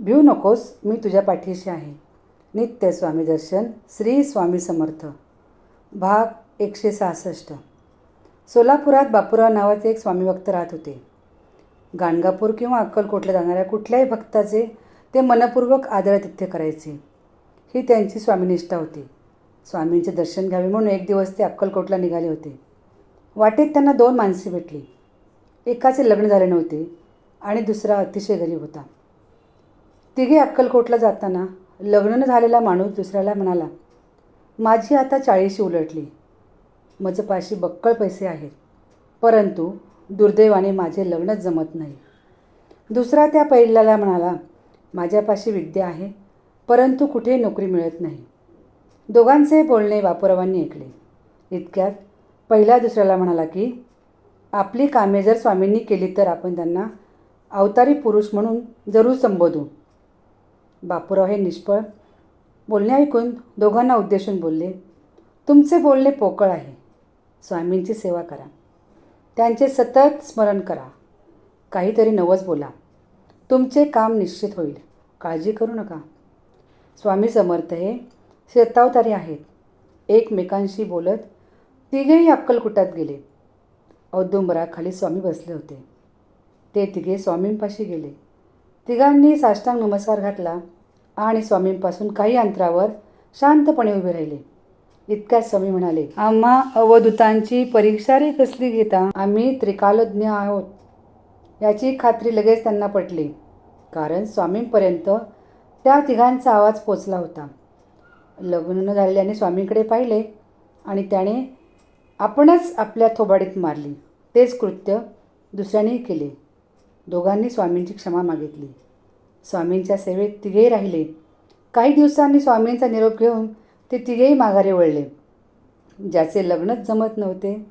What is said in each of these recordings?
भिऊ नकोस मी तुझ्या पाठीशी आहे. नित्य स्वामी दर्शन श्री स्वामी समर्थ. भाग एकशे सहासष्ट. सोलापुरात बापूराव नावाचे एक स्वामी भक्त राहत होते. गाणगापूर किंवा अक्कलकोटला जाणाऱ्या कुठल्याही भक्ताचे ते मनपूर्वक आदरातिथ्य करायचे. ही त्यांची स्वामीनिष्ठा होती. स्वामींचे दर्शन घ्यावे म्हणून एक दिवस ते अक्कलकोटला निघाले होते. वाटेत त्यांना दोन माणसे भेटली. एकाचे लग्न झाले नव्हते आणि दुसरा अतिशय गरीब होता. तिघे अक्कलकोटला जाताना लग्न न झालेला माणूस दुसऱ्याला म्हणाला माझी आता चाळीशी उलटली. मजपाशी बक्कळ पैसे आहेत. परंतु दुर्दैवाने माझे लग्नच जमत नाही. दुसरा त्या पहिल्याला म्हणाला माझ्यापाशी विद्या आहे परंतु कुठेही नोकरी मिळत नाही. दोघांचे बोलणे बापुरावांनी ऐकले. इतक्यात पहिला दुसऱ्याला म्हणाला की आपली कामे जर स्वामींनी केली तर आपण त्यांना अवतारी पुरुष म्हणून जरूर संबोधू. बापूराव हे निष्फळ बोलणे ऐकून दोघांना उद्देशून बोलले तुमचे बोलणे पोकळ आहे. स्वामींची सेवा करा. त्यांचे सतत स्मरण करा. काहीतरी नवस बोला. तुमचे काम निश्चित होईल. काळजी करू नका. स्वामी समर्थ हे शेतावतारी आहेत. एकमेकांशी बोलत तिघेही अक्कलकुटात गेले. औदुंबराखाली स्वामी बसले होते. ते तिघे स्वामींपाशी गेले. तिघांनी साष्टांग नमस्कार घातला आणि स्वामींपासून काही अंतरावर शांतपणे उभे राहिले. इतक्याच स्वामी म्हणाले आम्हा अवधूतांची परीक्षा रे कसली घेता? आम्ही त्रिकालज्ञ आहोत. याची खात्री लगेच त्यांना पटली कारण स्वामींपर्यंत त्या तिघांचा आवाज पोचला होता. लग्न न झालेल्याने स्वामींकडे पाहिले आणि त्याने आपणच आपल्या थोबाडीत मारली. तेच कृत्य दुसऱ्यानेही केले. दोघांनी स्वामींची क्षमा मागितली. स्वामींच्या सेवेत तिघेही राहिले. काही दिवसांनी स्वामींचा निरोप घेऊन ते तिघेही माघारे वळले. ज्याचे लग्नच जमत नव्हते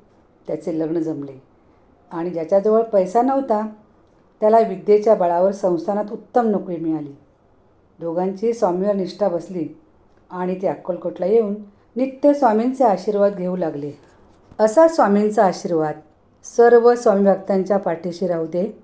त्याचे लग्न जमले. आणि ज्याच्याजवळ पैसा नव्हता त्याला विद्येच्या बळावर संस्थानात उत्तम नोकरी मिळाली. दोघांची स्वामीवर निष्ठा बसली आणि ते अक्कलकोटला येऊन नित्य स्वामींचे आशीर्वाद घेऊ लागले. असा स्वामींचा आशीर्वाद सर्व स्वामी भक्तांच्या पाठीशी राहू दे